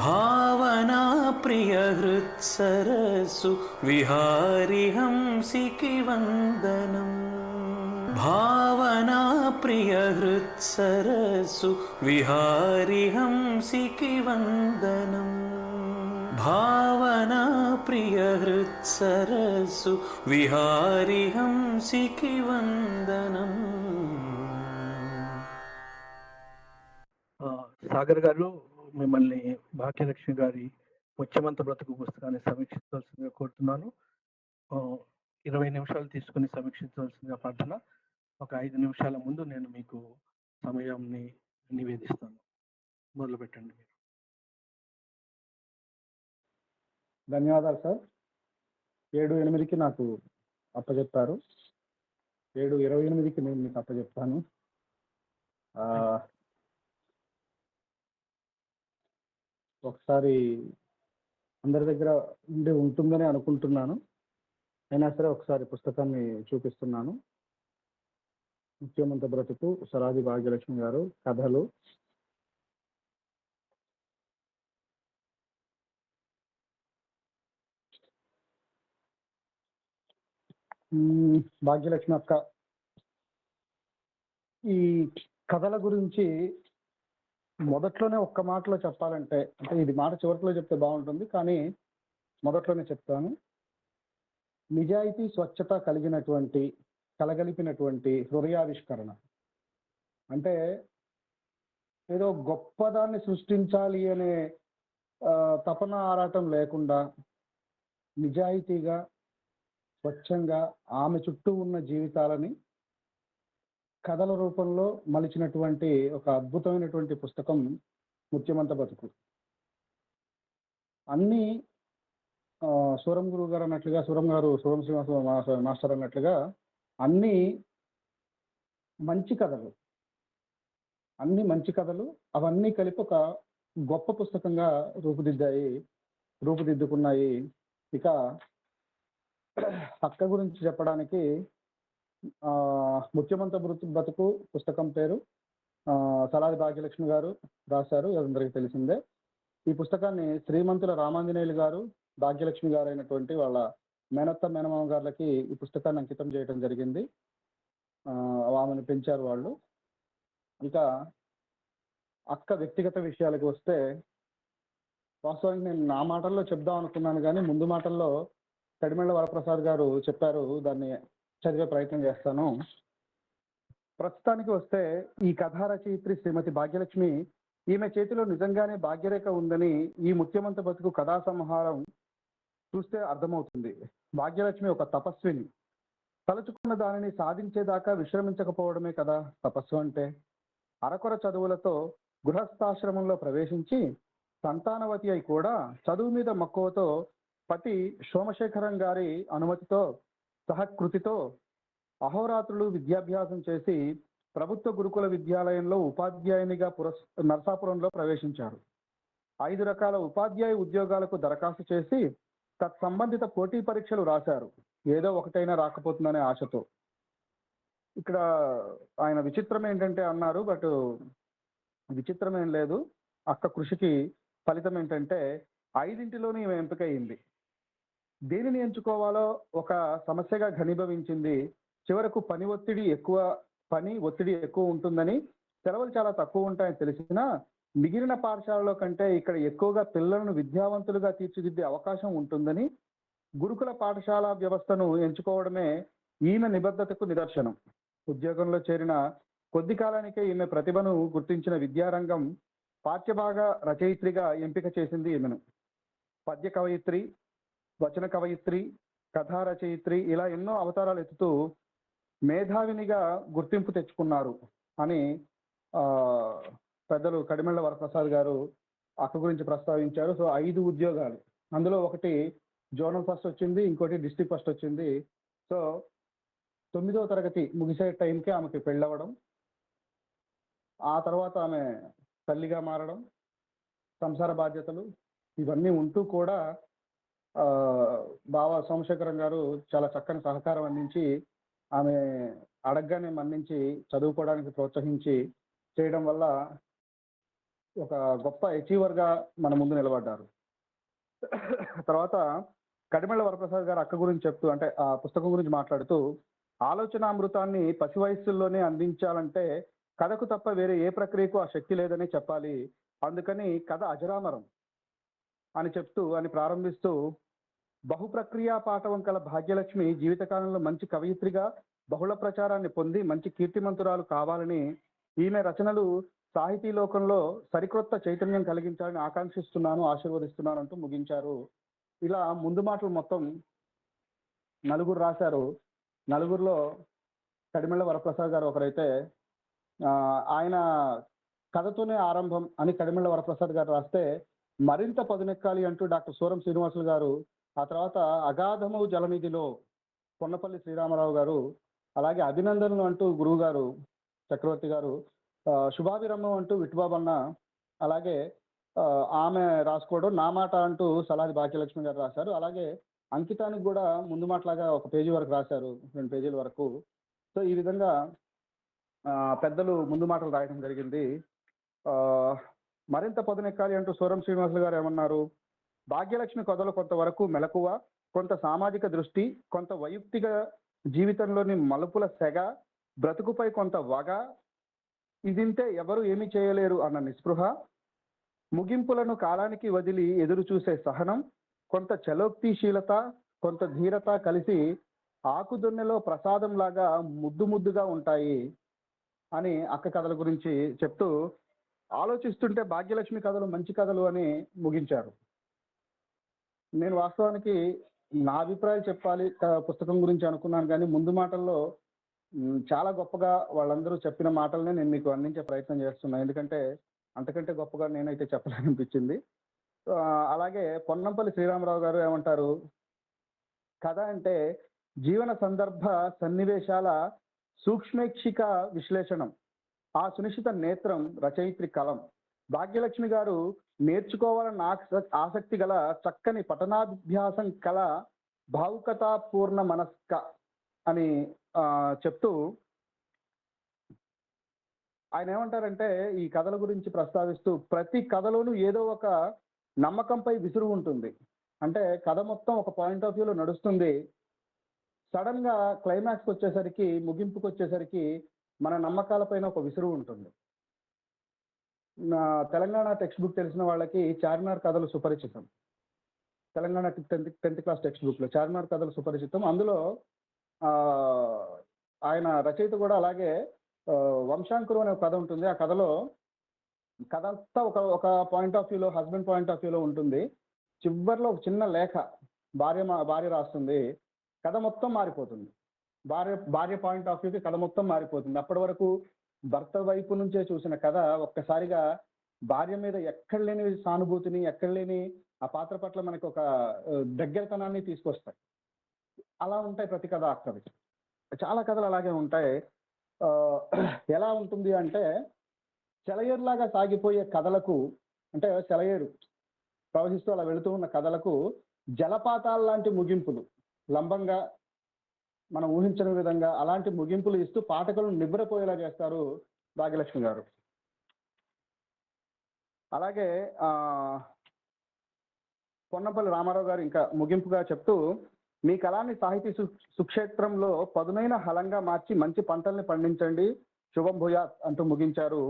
భావనా ప్రియ హృత్సరస్సు విహారి హంసికి వందనం భావనా ప్రియ హృత్సరస్సు విహారి హంసికి వందనం భావనా ప్రియ హృత్సరస్సు విహారి హంసికి వందనం ఆ, సాగర్ గారు మిమ్మల్ని భాగ్యలక్ష్మి గారి ముఖ్యమంత్రి బ్రతుకు పుస్తకాన్ని సమీక్షించవలసిందిగా కోరుతున్నాను. ఇరవై నిమిషాలు తీసుకుని సమీక్షించవలసిందిగా ప్రార్థన. ఒక ఐదు నిమిషాల ముందు నేను మీకు సమయాన్ని నివేదిస్తాను. మొదలు పెట్టండి మీరు. ధన్యవాదాలు సార్. ఏడు ఎనిమిదికి నాకు అప్పచెప్పారు ఏడు ఇరవై ఎనిమిదికి నేను మీకు అప్పచెప్తాను ఆ, ఒకసారి అందరి దగ్గర ఉండి ఉంటుందని అనుకుంటున్నాను. అయినా సరే ఒకసారి పుస్తకాన్ని చూపిస్తున్నాను. ముఖ్యమంత్రి బ్రతుకు సరాది భాగ్యలక్ష్మి గారు కథలు. భాగ్యలక్ష్మి అక్క. ఈ కథల గురించి మొదట్లోనే ఒక్క మాటలో చెప్పాలంటే అంటే ఇది మాట చివరిలో చెప్తే బాగుంటుంది కానీ మొదట్లోనే చెప్తాను. నిజాయితీ స్వచ్ఛత కలిగినటువంటి కలగలిపినటువంటి హృదయావిష్కరణ. అంటే ఏదో గొప్పదాన్ని సృష్టించాలి అనే తపన ఆరాటం లేకుండా నిజాయితీగా స్వచ్ఛంగా ఆమె చుట్టూ ఉన్న జీవితాలని కథల రూపంలో మలిచినటువంటి ఒక అద్భుతమైనటువంటి పుస్తకం ముత్యమంత బతుకు. అన్ని సూరం గురువు గారు అన్నట్లుగా సూరం గారు సూరం శ్రీనివాస మా- మాస్టర్ అన్నట్లుగా అన్ని మంచి కథలు. అన్ని మంచి కథలు అవన్నీ కలిపి ఒక గొప్ప పుస్తకంగా రూపుదిద్దాయి రూపుదిద్దుకున్నాయి. ఇక అక్క గురించి చెప్పడానికి ముఖ్యమంత్రి బృతు బతుకు పుస్తకం పేరు ఆ సలాది భాగ్యలక్ష్మి గారు రాశారు అందరికీ తెలిసిందే. ఈ పుస్తకాన్ని శ్రీమంతుల రామాంజనేయులు గారు భాగ్యలక్ష్మి గారు అయినటువంటి వాళ్ళ మేనత్త మేనమామ గారులకి ఈ పుస్తకాన్ని అంకితం చేయడం జరిగింది. ఆ ఆమెను పెంచారు వాళ్ళు. ఇక అక్క వ్యక్తిగత విషయాలకు వస్తే వాస్తవానికి నేను నా మాటల్లో చెప్దాం అనుకున్నాను కానీ ముందు మాటల్లో కడిమెళ్ళ వరప్రసాద్ గారు చెప్పారు దాన్ని చదివే ప్రయత్నం చేస్తాను. ప్రస్తుతానికి వస్తే ఈ కథా రచయిత్రి శ్రీమతి భాగ్యలక్ష్మి ఈమె చేతిలో నిజంగానే భాగ్యరేఖ ఉందని ఈ ముఖ్యమంత్రి బతుకు కథా సంహారం చూస్తే అర్థమవుతుంది. భాగ్యలక్ష్మి ఒక తపస్విని. తలుచుకున్న దానిని సాధించేదాకా విశ్రమించకపోవడమే కదా తపస్సు అంటే. అరకొర చదువులతో గృహస్థాశ్రమంలో ప్రవేశించి సంతానవతి అయి కూడా చదువు మీద మక్కువతో పతి సోమశేఖరం గారి అనుమతితో సహకృతితో అహోరాత్రులు విద్యాభ్యాసం చేసి ప్రభుత్వ గురుకుల విద్యాలయంలో ఉపాధ్యాయునిగా పురస్ నర్సాపురంలో ప్రవేశించారు. ఐదు రకాల ఉపాధ్యాయ ఉద్యోగాలకు దరఖాస్తు చేసి తత్సంబంధిత పోటీ పరీక్షలు రాశారు. ఏదో ఒకటైనా రాకపోతుందనే ఆశతో. ఇక్కడ ఆయన విచిత్రం ఏంటంటే అన్నారు బట్ విచిత్రం ఏం లేదు. అక్క కృషికి ఫలితం ఏంటంటే ఐదింటిలోనూ ఈమె ఎంపిక అయింది. దేనిని ఎంచుకోవాలో ఒక సమస్యగా ఘనీభవించింది. చివరకు పని ఒత్తిడి ఎక్కువ పని ఒత్తిడి ఎక్కువ ఉంటుందని సెలవులు చాలా తక్కువ ఉంటాయని తెలిసినా మిగిలిన పాఠశాలలో కంటే ఇక్కడ ఎక్కువగా పిల్లలను విద్యావంతులుగా తీర్చిదిద్దే అవకాశం ఉంటుందని గురుకుల పాఠశాల వ్యవస్థను ఎంచుకోవడమే ఈమె నిబద్ధతకు నిదర్శనం. ఉద్యోగంలో చేరిన కొద్ది కాలానికే ఈమె ప్రతిభను గుర్తించిన విద్యారంగం పాఠ్యభాగ రచయిత్రిగా ఎంపిక చేసింది ఈమెను. పద్య కవయిత్రి వచన కవయిత్రి కథా రచయిత్రి ఇలా ఎన్నో అవతారాలు ఎత్తుతూ మేధావినిగా గుర్తింపు తెచ్చుకున్నారు అని పెద్దలు కడిమెళ్ళ వరప్రసాద్ గారు అక్క గురించి ప్రస్తావించారు. సో ఐదు ఉద్యోగాలు. అందులో ఒకటి జోనల్ ఫస్ట్ వచ్చింది ఇంకోటి డిస్ట్రిక్ట్ ఫస్ట్ వచ్చింది. సో తొమ్మిదవ తరగతి ముగిసే టైంకి ఆమెకి పెళ్ళవడం. ఆ తర్వాత ఆమె తల్లిగా మారడం సంసార బాధ్యతలు ఇవన్నీ ఉంటూ కూడా బావ సోమశేఖరం గారు చాలా చక్కని సహకారం అందించి ఆమె అడగగానే మన్నించి చదువుకోవడానికి ప్రోత్సహించి చేయడం వల్ల ఒక గొప్ప అచీవర్గా మన ముందు నిలబడ్డారు. తర్వాత కడిమెళ్ళ వరప్రసాద్ గారు అక్క గురించి చెప్తూ అంటే ఆ పుస్తకం గురించి మాట్లాడుతూ ఆలోచన అమృతాన్ని పసి వయస్సుల్లోనే అందించాలంటే కథకు తప్ప వేరే ఏ ప్రక్రియకు ఆ శక్తి లేదని చెప్పాలి. అందుకని కథ అజరామరం. అని చెప్తూ అని ప్రారంభిస్తూ బహుప్రక్రియా పాఠవం కల భాగ్యలక్ష్మి జీవితకాలంలో మంచి కవయిత్రిగా బహుళ ప్రచారాన్ని పొంది మంచి కీర్తిమంతురాలు కావాలని ఈమె రచనలు సాహితీ లోకంలో సరికొత్త చైతన్యం కలిగించాలని ఆకాంక్షిస్తున్నాను ఆశీర్వదిస్తున్నాను అంటూ ముగించారు. ఇలా ముందు మాటలు మొత్తం నలుగురు రాశారు. నలుగురిలో కడిమెళ్ళ వరప్రసాద్ గారు ఒకరైతే ఆ, ఆయన కథతోనే ఆరంభం అని కడిమెళ్ళ వరప్రసాద్ గారు రాస్తే మరింత పదునెక్కాలి అంటూ డాక్టర్ సూరం శ్రీనివాసులు గారు ఆ తర్వాత అగాధము జలనిధిలో కొన్నపల్లి శ్రీరామరావు గారు అలాగే అభినందనలు అంటూ గురువు గారు చక్రవర్తి గారు ఆ, శుభాభిరమం అంటూ విట్టుబాబన్న అలాగే ఆ, ఆమె రాసుకోవడం నా మాట అంటూ సలాది భాగ్యలక్ష్మి గారు రాశారు. అలాగే అంకితానికి కూడా ముందు మాటలాగా ఒక పేజీ వరకు రాశారు రెండు పేజీల వరకు. సో ఈ విధంగా ఆ, పెద్దలు ముందు మాటలు రాయడం జరిగింది. ఆ, మరింత పదునెక్కాలి అంటూ సూరం శ్రీనివాసులు గారు ఏమన్నారు? భాగ్యలక్ష్మి కథలు కొంతవరకు మెలకువ కొంత సామాజిక దృష్టి కొంత వైయక్తిక జీవితంలోని మలుపుల సెగ బ్రతుకుపై కొంత వగ ఇదింటే ఎవరు ఏమీ చేయలేరు అన్న నిస్పృహ ముగింపులను కాలానికి వదిలి ఎదురు చూసే సహనం కొంత చలోక్తిశీలత కొంత ధీరత కలిసి ఆకుదొన్నెలో ప్రసాదం లాగా ముద్దు ముద్దుగా ఉంటాయి అని అక్క కథల గురించి చెప్తూ ఆలోచిస్తుంటే భాగ్యలక్ష్మి కథలు మంచి కథలు అని ముగించారు. నేను వాస్తవానికి నా అభిప్రాయం చెప్పాలి పుస్తకం గురించి అనుకున్నాను కానీ ముందు మాటల్లో చాలా గొప్పగా వాళ్ళందరూ చెప్పిన మాటలనే నేను మీకు అందించే ప్రయత్నం చేస్తున్నాను ఎందుకంటే అంతకంటే గొప్పగా నేనైతే చెప్పాలనిపించింది అలాగే పొన్నంపల్లి శ్రీరామరావు గారు ఏమంటారు? కథ అంటే జీవన సందర్భ సన్నివేశాల సూక్ష్మేక్షిక విశ్లేషణం. ఆ సునిశ్చిత నేత్రం రచయిత్రి కలం. భాగ్యలక్ష్మి గారు నేర్చుకోవాలన్న ఆసక్తి గల చక్కని పఠనాభ్యాసం కల భావుకతాపూర్ణ మనస్క అని చెప్తూ ఆయన ఏమంటారంటే ఈ కథల గురించి ప్రస్తావిస్తూ ప్రతి కథలోనూ ఏదో ఒక నమ్మకంపై విసురు ఉంటుంది. అంటే కథ మొత్తం ఒక పాయింట్ ఆఫ్ వ్యూలో నడుస్తుంది. సడన్గా క్లైమాక్స్ వచ్చేసరికి ముగింపుకి వచ్చేసరికి మన నమ్మకాలపైన ఒక విసురు ఉంటుంది. నా తెలంగాణ టెక్స్ట్ బుక్ తెలిసిన వాళ్ళకి చార్మినార్ కథలు సుపరిచితం. Telangana tenth tenth class text బుక్లో చార్మినార్ కథలు సుపరిచితం. అందులో ఆయన రచయిత కూడా అలాగే వంశాంకురు వంశాంకురం అనే ఒక కథ ఉంటుంది. ఆ కథలో కథ అంతా ఒక ఒక పాయింట్ ఆఫ్ వ్యూలో హస్బెండ్ పాయింట్ ఆఫ్ వ్యూలో ఉంటుంది. చివరిలో ఒక చిన్న లేఖ భార్య మా- భార్య రాస్తుంది. కథ మొత్తం మారిపోతుంది. భార్య భార్య పాయింట్ ఆఫ్ వ్యూకి కథ మొత్తం మారిపోతుంది. అప్పటి వరకు భర్త వైపు నుంచే చూసిన కథ ఒక్కసారిగా భార్య మీద ఎక్కడ లేని సానుభూతిని ఎక్కడ లేని ఆ పాత్ర పట్ల మనకు ఒక దగ్గరతనాన్ని తీసుకొస్తాయి. అలా ఉంటాయి ప్రతి కథ అక్కడి చాలా కథలు అలాగే ఉంటాయి. ఆ, ఎలా ఉంటుంది అంటే సెలయేరులాగా సాగిపోయే కథలకు అంటే సెలయేరు ప్రవహిస్తూ అలా వెళుతూ ఉన్న కథలకు జలపాతాల లాంటి ముగింపులు. లంబంగా మనం ఊహించని విధంగా అలాంటి ముగింపులు ఇస్తూ పాఠకులను నివ్వరపోయేలా చేస్తారు భాగ్యలక్ష్మి గారు. అలాగే ఆ పొన్నపల్లి రామారావు గారు ఇంకా ముగింపుగా చెప్తూ మీ కళాన్ని సాహితీ సు సుక్షేత్రంలో పదునైన హలంగా మార్చి మంచి పంటల్ని పండించండి శుభం భూయాత్ అంటూ ముగించారు.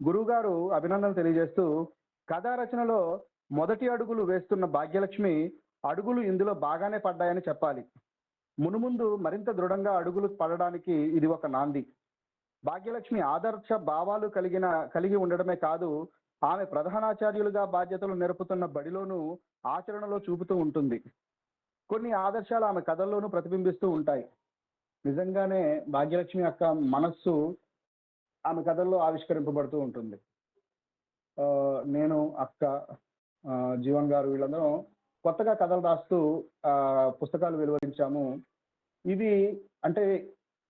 గురువుగారు అభినందనలు తెలియజేస్తూ కథా రచనలో మొదటి అడుగులు వేస్తున్న భాగ్యలక్ష్మి అడుగులు ఇందులో బాగానే పడ్డాయని చెప్పాలి. మునుముందు మరింత దృఢంగా అడుగులు పడడానికి ఇది ఒక నాంది. భాగ్యలక్ష్మి ఆదర్శ భావాలు కలిగిన కలిగి ఉండడమే కాదు ఆమె ప్రధానాచార్యులుగా బాధ్యతలు నెరుపుతున్న బడిలోనూ ఆచరణలో చూపుతూ ఉంటుంది. కొన్ని ఆదర్శాలు ఆమె కథల్లోనూ ప్రతిబింబిస్తూ ఉంటాయి. నిజంగానే భాగ్యలక్ష్మి యొక్క మనస్సు ఆమె కథల్లో ఆవిష్కరింపబడుతూ ఉంటుంది. నేను అక్క జీవన్ గారు వీళ్ళందరం కొత్తగా కథలు రాస్తూ పుస్తకాలు వెలువరించాము. ఇది అంటే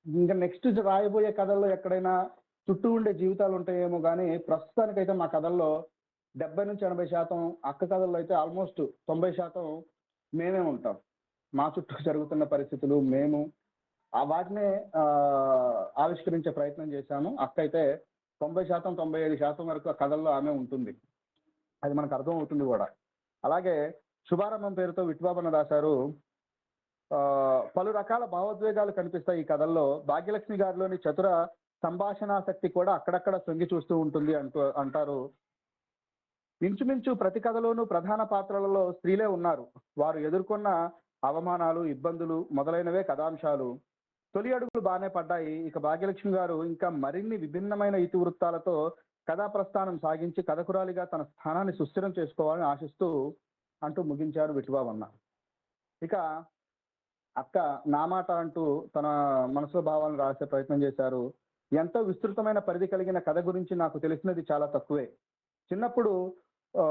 ఇంకా నెక్స్ట్ రాయబోయే కథల్లో ఎక్కడైనా చుట్టూ ఉండే జీవితాలు ఉంటాయేమో కానీ ప్రస్తుతానికైతే మా కథల్లో డెబ్బై నుంచి ఎనభై శాతం అక్క కథల్లో అయితే ఆల్మోస్ట్ తొంభై శాతం మేమే ఉంటాం. మా చుట్టూ జరుగుతున్న పరిస్థితులు మేము ఆ వాటినే ఆవిష్కరించే ప్రయత్నం చేశాము. అక్క అయితే తొంభై శాతం తొంభై ఐదు శాతం వరకు ఆ కథల్లో ఆమె ఉంటుంది. అది మనకు అర్థం అవుతుంది కూడా. అలాగే శుభారంభం పేరుతో విట్వాబన రాశారు. ఆ, పలు రకాల భావోద్వేగాలు కనిపిస్తాయి ఈ కథల్లో. భాగ్యలక్ష్మి గారిలోని చతుర సంభాషణాశక్తి కూడా అక్కడక్కడ సొంగి చూస్తూ ఉంటుంది అంటూ అంటారు. ఇంచుమించు ప్రతి కథలోనూ ప్రధాన పాత్రలలో స్త్రీలే ఉన్నారు. వారు ఎదుర్కొన్న అవమానాలు ఇబ్బందులు మొదలైనవే కథాంశాలు. తొలి అడుగులు బాగానే పడ్డాయి. ఇక భాగ్యలక్ష్మి గారు ఇంకా మరిన్ని విభిన్నమైన ఇతివృత్తాలతో కథా ప్రస్థానం సాగించి కథకురాలిగా తన స్థానాన్ని సుస్థిరం చేసుకోవాలని ఆశిస్తూ అంటూ ముగించారు విటుబాబన్న ఇక అక్క నా మాట అంటూ తన మనసులో భావాలను రాసే ప్రయత్నం చేశారు. ఎంతో విస్తృతమైన పరిధి కలిగిన కథ గురించి నాకు తెలిసినది చాలా తక్కువే. చిన్నప్పుడు ఆ,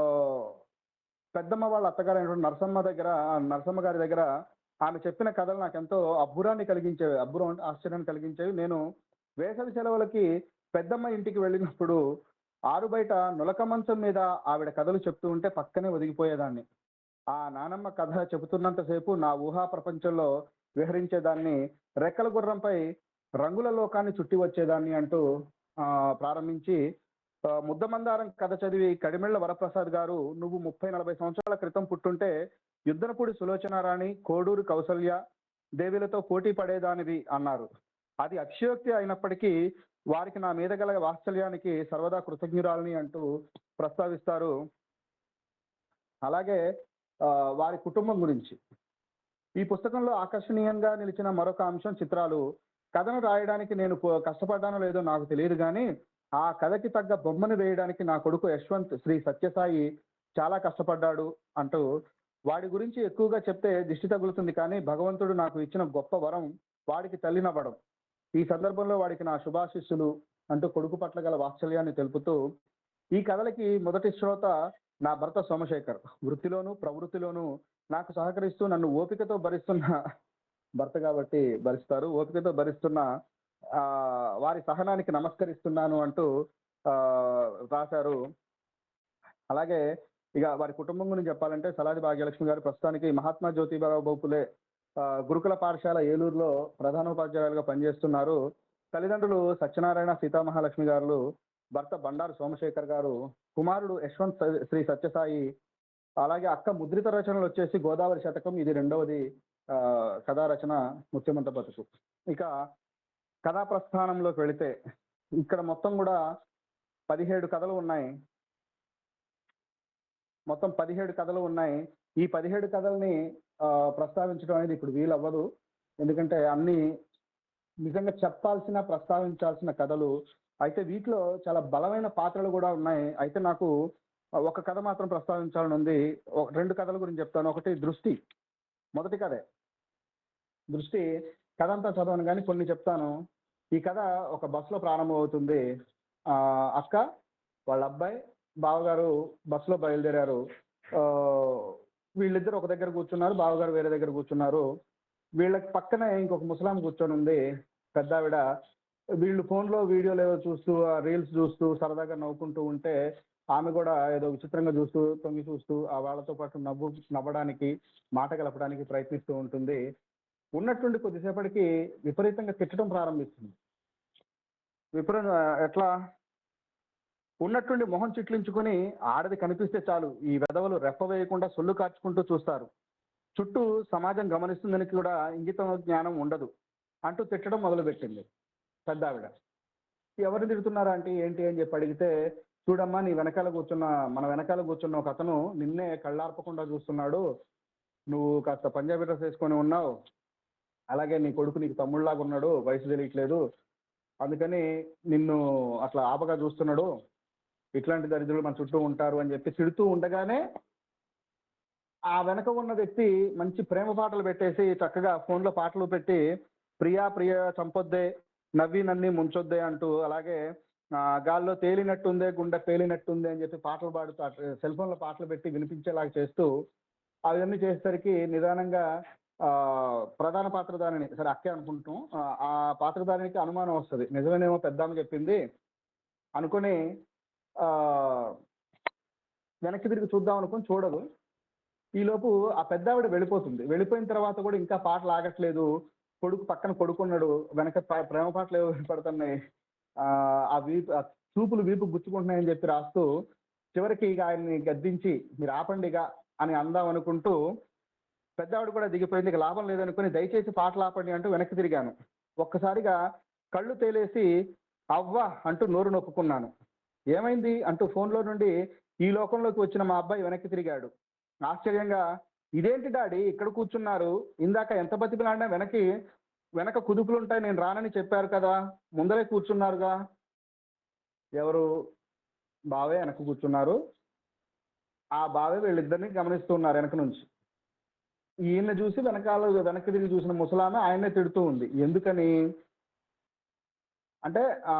పెద్దమ్మ వాళ్ళ అత్తగారు అయినటువంటి నరసమ్మ దగ్గర నరసమ్మ గారి దగ్గర ఆమె చెప్పిన కథలు నాకు ఎంతో అబ్బురాన్ని కలిగించేవి అబ్బురం ఆశ్చర్యాన్ని కలిగించేవి. నేను వేసవి సెలవులకి పెద్దమ్మ ఇంటికి వెళ్ళినప్పుడు ఆరు బయట నులక మంచం మీద ఆవిడ కథలు చెప్తూ ఉంటే పక్కనే ఒదిగిపోయేదాన్ని. ఆ నానమ్మ కథ చెబుతున్నంతసేపు నా ఊహా ప్రపంచంలో విహరించేదాన్ని రెక్కల గుర్రంపై రంగుల లోకాన్ని చుట్టి వచ్చేదాన్ని అంటూ ఆ, ప్రారంభించి ముద్దమందారం కథ చదివి కడిమెళ్ళ వరప్రసాద్ గారు నువ్వు ముప్పై నలభై సంవత్సరాల క్రితం పుట్టుంటే యుద్ధనపూడి సులోచనారాణి కోడూరు కౌసల్య దేవిలతో పోటీ పడేదానివి అన్నారు. అది అక్షయోక్తి అయినప్పటికీ వారికి నా మీద గల వాత్సల్యానికి సర్వదా కృతజ్ఞురాలని అంటూ ప్రస్తావిస్తారు. అలాగే ఆ, వారి కుటుంబం గురించి. ఈ పుస్తకంలో ఆకర్షణీయంగా నిలిచిన మరొక అంశం చిత్రాలు. కథను రాయడానికి నేను కష్టపడ్డానో లేదో నాకు తెలియదు కానీ ఆ కథకి తగ్గ బొమ్మను వేయడానికి నా కొడుకు యశ్వంత్ శ్రీ సత్యసాయి చాలా కష్టపడ్డాడు అంటూ వాడి గురించి ఎక్కువగా చెప్తే దిష్టి తగులుతుంది కానీ భగవంతుడు నాకు ఇచ్చిన గొప్ప వరం వాడికి తల్లినవ్వడం ఈ సందర్భంలో వాడికి నా శుభాశిస్సులు అంటూ కొడుకు పట్ల గల వాత్సల్యాన్ని తెలుపుతూ ఈ కథలకి మొదటి శ్రోత నా భర్త సోమశేఖర్. వృత్తిలోను ప్రవృత్తిలోను నాకు సహకరిస్తూ నన్ను ఓపికతో భరిస్తున్న భర్త కాబట్టి భరిస్తారు. ఓపికతో భరిస్తున్న ఆ, వారి సహనానికి నమస్కరిస్తున్నాను అంటూ ఆ, రాశారు. అలాగే ఇక వారి కుటుంబం గురించి చెప్పాలంటే సలాది భాగ్యలక్ష్మి గారు ప్రస్తుతానికి మహాత్మా జ్యోతిబాబు బోపులే గురుకుల పాఠశాల ఏలూరులో ప్రధానోపాధ్యాయులుగా పనిచేస్తున్నారు. తల్లిదండ్రులు సత్యనారాయణ సీతామహాలక్ష్మి గారు భర్త బండారు సోమశేఖర్ గారు కుమారుడు యశ్వంత్ స- శ్రీ సత్యసాయి అలాగే అక్క ముద్రిత రచనలు వచ్చేసి గోదావరి శతకం. ఇది రెండవది ఆ, కథా రచన ముత్యమంత బతుకు. ఇక కథా ప్రస్థానంలోకి వెళితే ఇక్కడ మొత్తం కూడా పదిహేడు కథలు ఉన్నాయి. మొత్తం పదిహేడు కథలు ఉన్నాయి. ఈ పదిహేడు కథల్ని ప్రస్తావించడం అనేది ఇప్పుడు వీలు అవ్వదు ఎందుకంటే అన్ని నిజంగా చెప్పాల్సిన ప్రస్తావించాల్సిన కథలు. అయితే వీటిలో చాలా బలమైన పాత్రలు కూడా ఉన్నాయి. అయితే నాకు ఒక కథ మాత్రం ప్రస్తావించాలని ఉంది. ఒక- రెండు కథల గురించి చెప్తాను. ఒకటి దృష్టి. మొదటి కథే. దృష్టి కథ అంతా చదవను కానీ కొన్ని చెప్తాను. ఈ కథ ఒక బస్సులో ప్రారంభమవుతుంది ఆ, అక్క వాళ్ళ అబ్బాయి బావగారు బస్సులో బయలుదేరారు. ఆ, వీళ్ళిద్దరు ఒక దగ్గర కూర్చున్నారు బావగారు వేరే దగ్గర కూర్చున్నారు. వీళ్ళకి పక్కనే ఇంకొక ముసలాం కూర్చొని ఉంది పెద్ద ఆవిడ వీళ్ళు ఫోన్లో వీడియోలు ఏదో చూస్తూ రీల్స్ చూస్తూ సరదాగా నవ్వుకుంటూ ఉంటే ఆమె కూడా ఏదో విచిత్రంగా చూస్తూ తొంగి చూస్తూ ఆ వాళ్ళతో పాటు నవ్వు నవ్వడానికి మాట కలపడానికి ప్రయత్నిస్తూ ఉంటుంది. ఉన్నట్టుండి కొద్దిసేపటికి విపరీతంగా తిట్టడం ప్రారంభిస్తుంది. విపరీత ఎట్లా? ఉన్నట్టుండి మొహం చిట్లించుకొని ఆడది కనిపిస్తే చాలు ఈ వెధవలు రెప్ప వేయకుండా సొల్లు కార్చుకుంటూ చూస్తారు. చుట్టూ సమాజం గమనిస్తుందని కూడా ఇంగితం జ్ఞానం ఉండదు అంటూ తిట్టడం మొదలుపెట్టింది పెద్ద ఆవిడ ఎవరిని తిడుతున్నారా అంటే ఏంటి అని చెప్పి అడిగితే చూడమ్మా నీ వెనకాల కూర్చున్న మన వెనకాల కూర్చున్న ఒక అతను నిన్నే కళ్ళార్పకుండా చూస్తున్నాడు. నువ్వు కాస్త పంజాబీ డ్రెస్ వేసుకొని ఉన్నావు. అలాగే నీ కొడుకు నీకు తమ్ముళ్ళాగా ఉన్నాడు వయసు తెలియట్లేదు. అందుకని నిన్ను అట్లా ఆపగా చూస్తున్నాడు. ఇట్లాంటి దరిద్రులు మన చుట్టూ ఉంటారు అని చెప్పి తిడుతూ ఉండగానే ఆ వెనక ఉన్న వ్యక్తి మంచి ప్రేమ పాటలు పెట్టేసి చక్కగా ఫోన్లో పాటలు పెట్టి ప్రియా ప్రియ చంపొద్దే నవ్వి నన్ని ముంచొద్దే అంటూ అలాగే గాల్లో తేలినట్టుందే గుండె పేలినట్టుందే అని చెప్పి పాటలు పాడుతూ సెల్ ఫోన్లో పాటలు పెట్టి వినిపించేలాగా చేస్తూ అవన్నీ చేసేసరికి నిదానంగా ఆ ప్రధాన పాత్రధారిని సరే అక్కే అనుకుంటాం ఆ, పాత్రధారికి అనుమానం వస్తుంది. నిజమేనేమో పెద్దామ చెప్పింది అనుకుని వెనక్కి తిరిగి చూద్దాం అనుకుని చూడదు. ఈలోపు ఆ పెద్ద ఆవిడ వెళ్ళిపోతుంది. వెళ్ళిపోయిన తర్వాత కూడా ఇంకా పాటలు ఆగట్లేదు. కొడుకు పక్కన కొడుకున్నాడు వెనక ప్రేమ పాటలు ఏవో పడుతున్నాయి ఆ ఆ వీపు చూపులు వీపు గుచ్చుకుంటున్నాయని చెప్పి రాస్తూ చివరికి ఇక ఆయన్ని గద్దించి మీరు ఆపండి ఇక అని అందాం అనుకుంటూ పెద్దవాడు కూడా దిగిపోయింది. ఇక లాభం లేదనుకుని దయచేసి పాటలు ఆపండి అంటూ వెనక్కి తిరిగాను. ఒక్కసారిగా కళ్ళు తేలేసి అవ్వ అంటూ నోరు నొప్పుకున్నాను. ఏమైంది అంటూ ఫోన్లో నుండి ఈ లోకంలోకి వచ్చిన మా అబ్బాయి వెనక్కి తిరిగాడు. ఆశ్చర్యంగా ఇదేంటి డాడీ? ఇక్కడ కూర్చున్నారు. ఇందాక ఎంత బతికిలాడినా వెనక్కి వెనక కుదుపులు ఉంటాయి నేను రానని చెప్పారు కదా. ముందరే కూర్చున్నారుగా. ఎవరు? బావే వెనక కూర్చున్నారు. ఆ బావే వీళ్ళిద్దరిని గమనిస్తున్నారు వెనక నుంచి. ఈయన చూసి వెనకాల వెనక్కి తిరిగి చూసిన ముసలామె ఆయన్నే తిడుతూ ఉంది. ఎందుకని? అంటే ఆ,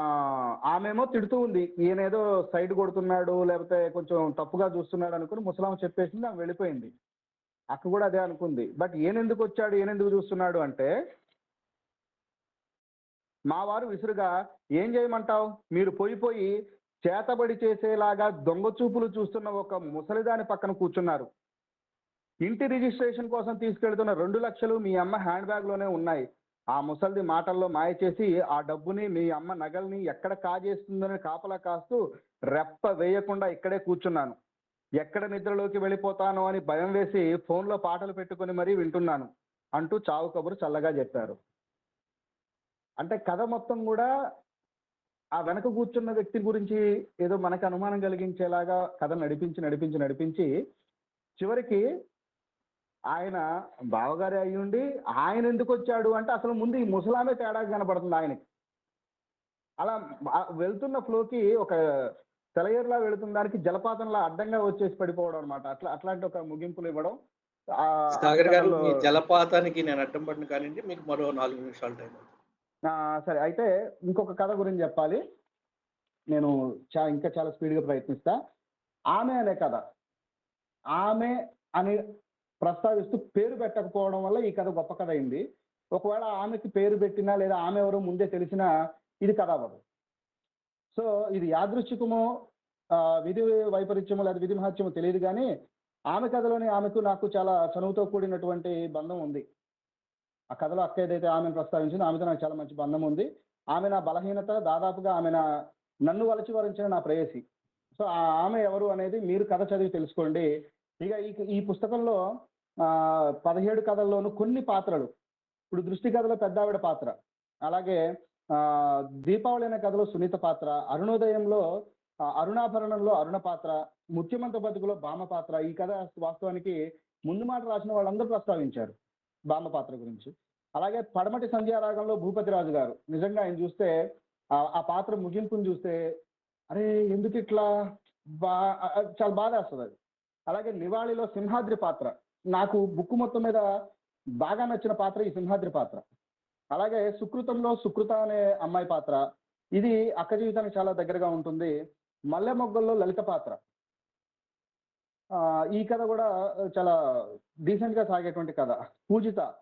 ఆమెమో తిడుతూ ఉంది. ఈయన ఏదో సైడ్ కొడుతున్నాడు లేకపోతే కొంచెం తప్పుగా చూస్తున్నాడు అనుకుని ముసలామ చెప్పేసింది ఆమె వెళ్ళిపోయింది. అక్క కూడా అదే అనుకుంది. బట్ ఈయన ఎందుకు వచ్చాడు ఈయన ఎందుకు చూస్తున్నాడు అంటే మా వారు విసురుగా ఏం చేయమంటావు? మీరు పోయి పోయి చేతబడి చేసేలాగా దొంగ చూపులు చూస్తున్న ఒక ముసలిదాని పక్కన కూర్చున్నారు. ఇంటి రిజిస్ట్రేషన్ కోసం తీసుకెళ్తున్న రెండు లక్షలు మీ అమ్మ హ్యాండ్ బ్యాగ్లోనే ఉన్నాయి. ఆ ముసలిది మాటల్లో మాయ చేసి ఆ డబ్బుని మీ అమ్మ నగల్ని ఎక్కడ కాజేస్తుందని కాపలా కాస్తూ రెప్ప వేయకుండా ఇక్కడే కూర్చున్నాను. ఎక్కడ నిద్రలోకి వెళ్ళిపోతానో అని భయం వేసి ఫోన్లో పాటలు పెట్టుకొని మరీ వింటున్నాను అంటూ చావు కబురు చల్లగా చెప్పారు. అంటే కథ మొత్తం కూడా ఆ వెనక కూర్చున్న వ్యక్తి గురించి ఏదో మనకు అనుమానం కలిగించేలాగా కథ నడిపించి నడిపించి నడిపించి చివరికి ఆయన బావగారే అయ్యుండి ఆయన ఎందుకు వచ్చాడు అంటే అసలు ముందు ఈ ముసలామే తేడా కనపడుతుంది ఆయనకి. అలా వెళ్తున్న ఫ్లోకి ఒక సెలయేరులా వెళుతున్న దానికి జలపాతంలా అడ్డంగా వచ్చేసి పడిపోవడం అనమాట అట్లా అట్లాంటి ఒక ముగింపులు ఇవ్వడం సాగర్ గారు మీ జలపాతానికి నేను అడ్డం పడిన కానివ్వండి మీకు మరో నాలుగు నిమిషాలు టైం సరే అయితే ఇంకొక కథ గురించి చెప్పాలి. నేను చా ఇంకా చాలా స్పీడ్గా ప్రయత్నిస్తా. ఆమె అనే కథ. ఆమె అని ప్రస్తావిస్తూ పేరు పెట్టకపోవడం వల్ల ఈ కథ గొప్ప కథ అయింది. ఒకవేళ ఆమెకి పేరు పెట్టినా లేదా ఆమె ఎవరో ముందే తెలిసినా ఇది కథ అవ్వదు. సో ఇది యాదృచ్ఛికమో విధి వైపరీత్యమో లేదా విధి మహత్యమో తెలియదు కానీ ఆమె కథలోని ఆమెకు నాకు చాలా చనువుతో కూడినటువంటి బంధం ఉంది. ఆ కథలో అక్క ఏదైతే ఆమెను ప్రస్తావించిందో ఆమెతో నాకు చాలా మంచి బంధం ఉంది. ఆమె నా బలహీనత దాదాపుగా ఆమె నా నన్ను వలచి వరించిన నా ప్రేయసి. సో ఆ ఆమె ఎవరు అనేది మీరు కథ చదివి తెలుసుకోండి. ఇక ఈ ఈ పుస్తకంలో పదిహేడు కథల్లోనూ కొన్ని పాత్రలు. ఇప్పుడు దృష్టి కథలో పెద్దావిడ పాత్ర. అలాగే ఆ, దీపావళి అనే కథలో సునీత పాత్ర. అరుణోదయంలో ఆ, అరుణాభరణంలో అరుణ పాత్ర. ముఖ్యమంత్రి బతుకులో బామ పాత్ర. ఈ కథ వాస్తవానికి ముందు మాట రాసిన వాళ్ళందరూ ప్రస్తావించారు బామ పాత్ర గురించి. అలాగే పడమటి సంధ్యారాగంలో భూపతి రాజు గారు. నిజంగా ఆయన చూస్తే ఆ- ఆ పాత్ర ముగింపుని చూస్తే అరే ఎందుకు ఇట్లా బా చాలా బాధ వస్తుంది అది. అలాగే నివాళిలో సింహాద్రి పాత్ర. నాకు బుక్ మొత్తం మీద బాగా నచ్చిన పాత్ర ఈ సింహాద్రి పాత్ర. అలాగే సుకృతంలో సుకృత అనే అమ్మాయి పాత్ర. ఇది అక్క జీవితానికి చాలా దగ్గరగా ఉంటుంది. మల్లె మొగ్గల్లో లలిత పాత్ర. ఈ కథ కూడా చాలా డీసెంట్గా సాగేటువంటి కథ. పూజిత.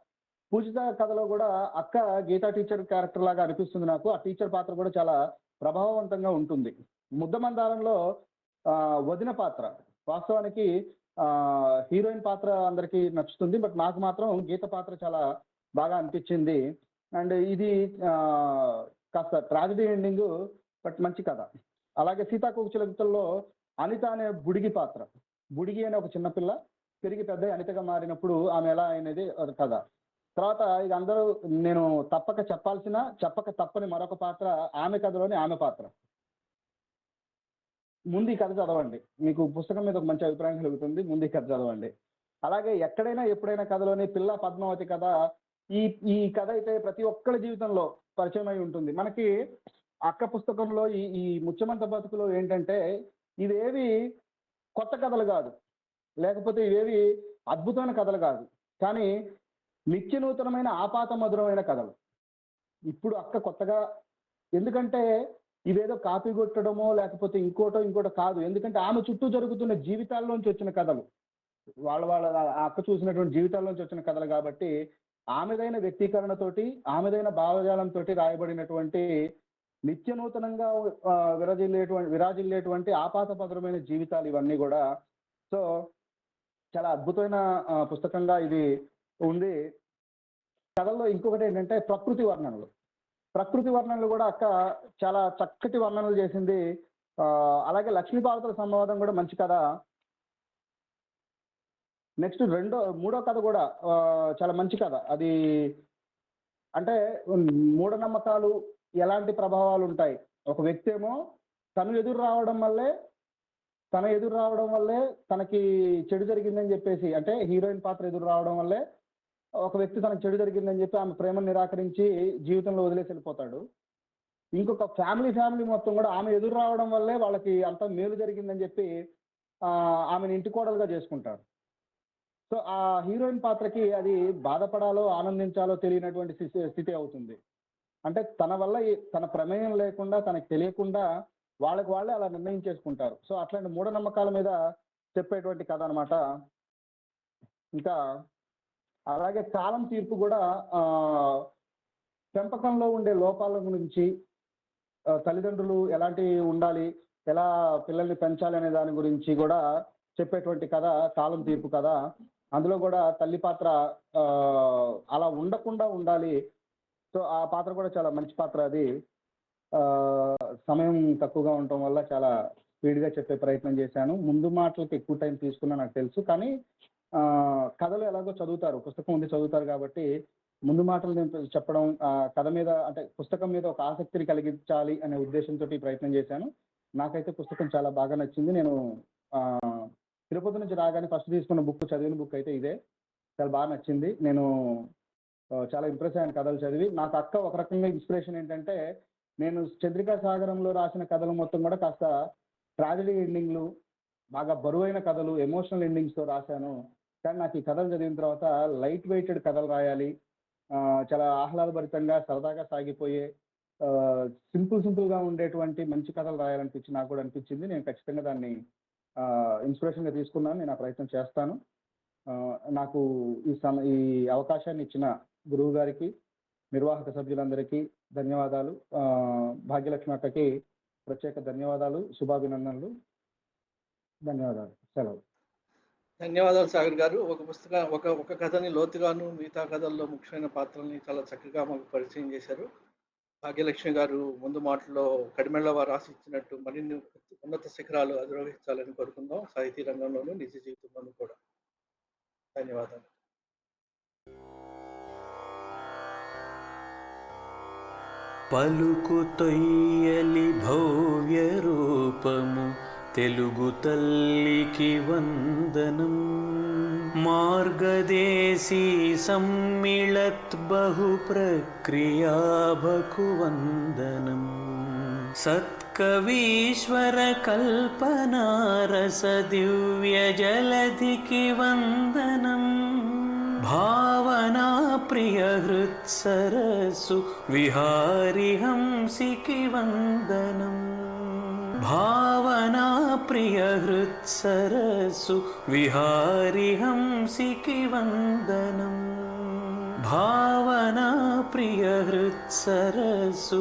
పూజిత కథలో కూడా అక్క గీతా టీచర్ క్యారెక్టర్ లాగా అనిపిస్తుంది నాకు. ఆ టీచర్ పాత్ర కూడా చాలా ప్రభావవంతంగా ఉంటుంది. ముద్దమందారంలో వదిన పాత్ర. వాస్తవానికి హీరోయిన్ పాత్ర అందరికీ నచ్చుతుంది బట్ నాకు మాత్రం గీత పాత్ర చాలా బాగా అనిపించింది. అండ్ ఇది కాస్త ట్రాజడీ ఎండింగ్ బట్ మంచి కథ. అలాగే సీతాకోకచిలకల్లో అనిత అనే బుడిగి పాత్ర. బుడిగి అనే ఒక చిన్నపిల్ల పెరిగి పెద్ద అనితగా మారినప్పుడు ఆమె ఎలా అనేది ఒక కథ. తర్వాత ఇది అందరూ నేను తప్పక చెప్పాల్సిన చెప్పక తప్పని మరొక పాత్ర ఆమె కథలోని ఆమె పాత్ర. ముందు ఈ కథ చదవండి. మీకు పుస్తకం మీద ఒక మంచి అభిప్రాయం కలుగుతుంది. ముందు ఈ కథ చదవండి. అలాగే ఎక్కడైనా ఎప్పుడైనా కథలోని పిల్ల పద్మావతి కథ ఈ ఈ కథ అయితే ప్రతి ఒక్కరి జీవితంలో పరిచయం అయి ఉంటుంది. మనకి అక్క పుస్తకంలో ఈ ఈ ముత్యమంత బతుకులో ఏంటంటే ఇవేవి కొత్త కథలు కాదు. లేకపోతే ఇవేవి అద్భుతమైన కథలు కాదు. కానీ నిత్య నూతనమైన ఆపాత మధురమైన కథలు. ఇప్పుడు అక్క కొత్తగా ఎందుకంటే ఇవేదో కాపీ కొట్టడమో లేకపోతే ఇంకోటో ఇంకోటో కాదు. ఎందుకంటే ఆమె చుట్టూ జరుగుతున్న జీవితాల్లోంచి వచ్చిన కథలు. వాళ్ళ వాళ్ళ అక్క చూసినటువంటి జీవితాల్లోంచి నుంచి వచ్చిన కథలు కాబట్టి ఆమెదైన వ్యక్తీకరణతోటి ఆమెదైన భావజాలంతో రాయబడినటువంటి నిత్య నూతనంగా ఆ, విరజిల్లేటువంటి విరాజిల్లేటువంటి ఆపాతపదరమైన జీవితాలు ఇవన్నీ కూడా. సో చాలా అద్భుతమైన పుస్తకంగా ఇది ఉంది. కథల్లో ఇంకొకటి ఏంటంటే ప్రకృతి వర్ణనలు. ప్రకృతి వర్ణనలు కూడా అక్క చాలా చక్కటి వర్ణనలు చేసింది. అలాగే అలాగే లక్ష్మీపార్వతుల సంవాదం కూడా మంచి కథ. నెక్స్ట్ రెండో మూడో కథ కూడా చాలా మంచి కథ. అది అంటే మూఢనమ్మకాలు ఎలాంటి ప్రభావాలు ఉంటాయి? ఒక వ్యక్తి ఏమో తను ఎదురు రావడం వల్లే తన ఎదురు రావడం వల్లే తనకి చెడు జరిగిందని చెప్పేసి అంటే హీరోయిన్ పాత్ర ఎదురు రావడం వల్లే ఒక వ్యక్తి తనకు చెడు జరిగిందని చెప్పి ఆమె ప్రేమను నిరాకరించి జీవితంలో వదిలేసి వెళ్ళిపోతాడు. ఇంకొక ఫ్యామిలీ ఫ్యామిలీ మొత్తం కూడా ఆమె ఎదురు రావడం వల్లే వాళ్ళకి అంత మేలు జరిగిందని చెప్పి ఆమెను ఇంటి కోడలుగా చేసుకుంటారు. సో ఆ హీరోయిన్ పాత్రకి అది బాధపడాలో ఆనందించాలో తెలియనటువంటి స్థితి స్థితి అవుతుంది. అంటే తన వల్ల తన ప్రమేయం లేకుండా తనకు తెలియకుండా వాళ్ళకి వాళ్ళే అలా నిర్ణయం చేసుకుంటారు. సో అట్లాంటి మూఢనమ్మకాల మీద చెప్పేటువంటి కథ అనమాట ఇంకా అలాగే కాలం తీర్పు కూడా ఆ పెంపకంలో ఉండే లోపాల గురించి తల్లిదండ్రులు ఎలాంటి ఉండాలి ఎలా పిల్లల్ని పెంచాలి అనే దాని గురించి కూడా చెప్పేటువంటి కథ కాలం తీర్పు కథ. అందులో కూడా తల్లి పాత్ర ఆ, అలా ఉండకుండా ఉండాలి. సో ఆ పాత్ర కూడా చాలా మంచి పాత్ర అది. ఆ, సమయం తక్కువగా ఉండటం వల్ల చాలా స్పీడ్గా చెప్పే ప్రయత్నం చేశాను. ముందు మాటలకు ఎక్కువ టైం తీసుకున్నా నాకు తెలుసు. కానీ కథలు ఎలాగో చదువుతారు పుస్తకం ఉంది చదువుతారు కాబట్టి ముందు మాటలు నేను చెప్పడం ఆ, కథ మీద అంటే పుస్తకం మీద ఒక ఆసక్తిని కలిగించాలి అనే ఉద్దేశంతో ఈ ప్రయత్నం చేశాను. నాకైతే పుస్తకం చాలా బాగా నచ్చింది. నేను తిరుపతి నుంచి రాగానే ఫస్ట్ తీసుకున్న బుక్ చదివిన బుక్ అయితే ఇదే. చాలా బాగా నచ్చింది. నేను చాలా ఇంప్రెస్ అయ్యాను కథలు చదివి. నాకు అక్క ఒక రకంగా ఇన్స్పిరేషన్ ఏంటంటే నేను చంద్రికా సాగరంలో రాసిన కథలు మొత్తం కూడా కాస్త ట్రాజడీ ఎండింగ్లు బాగా బరువైన కథలు ఎమోషనల్ ఎండింగ్స్తో రాశాను. కానీ నాకు ఈ కథలు చదివిన తర్వాత లైట్ వెయిటెడ్ కథలు రాయాలి. చాలా ఆహ్లాదభరితంగా సరదాగా సాగిపోయే సింపుల్ సింపుల్గా ఉండేటువంటి మంచి కథలు రాయాలనిపించి నాకు కూడా అనిపించింది. నేను ఖచ్చితంగా దాన్ని ఇన్స్పిరేషన్గా తీసుకున్నాను. నేను ఆ ప్రయత్నం చేస్తాను. నాకు ఈ సమ ఈ అవకాశాన్ని ఇచ్చిన గురువు గారికి నిర్వాహక సభ్యులందరికీ ధన్యవాదాలు. భాగ్యలక్ష్మి అక్కకి ప్రత్యేక ధన్యవాదాలు. శుభాభినందనలు. ధన్యవాదాలు. సెలవు. ధన్యవాదాలు సాగర్ గారు. ఒక పుస్తక ఒక ఒక కథని లోతుగాను మిగతా కథల్లో ముఖ్యమైన పాత్రల్ని చాలా చక్కగా మాకు పరిచయం చేశారు. భాగ్యలక్ష్మి గారు ముందు మాటలో కడిమెళ్ళ వారు రాసి ఇచ్చినట్టు మరిన్ని ఉన్నత శిఖరాలు అధిరోహించాలని కోరుకుందాం. సాహితీ రంగంలోనూ నిజ జీవితంలోనూ కూడా. ధన్యవాదాలు. పలుకు తొయ్యలి భవ్య రూపము తెలుగు తల్లికి వందనం. మార్గదేశీ సమ్మిళత్ బహు ప్రక్రియాభకు వందనం. సత్కవీశ్వర కల్పనారస దివ్య జలధికి వందనం. భావనా ప్రియ హృత్సరసు విహారి హంసికి వందనం. भावनाप्रियहृत्सरसु प्रियहृत्सरसु विहारिहं सिखिवन्दनं भावना प्रियहृत्सरसु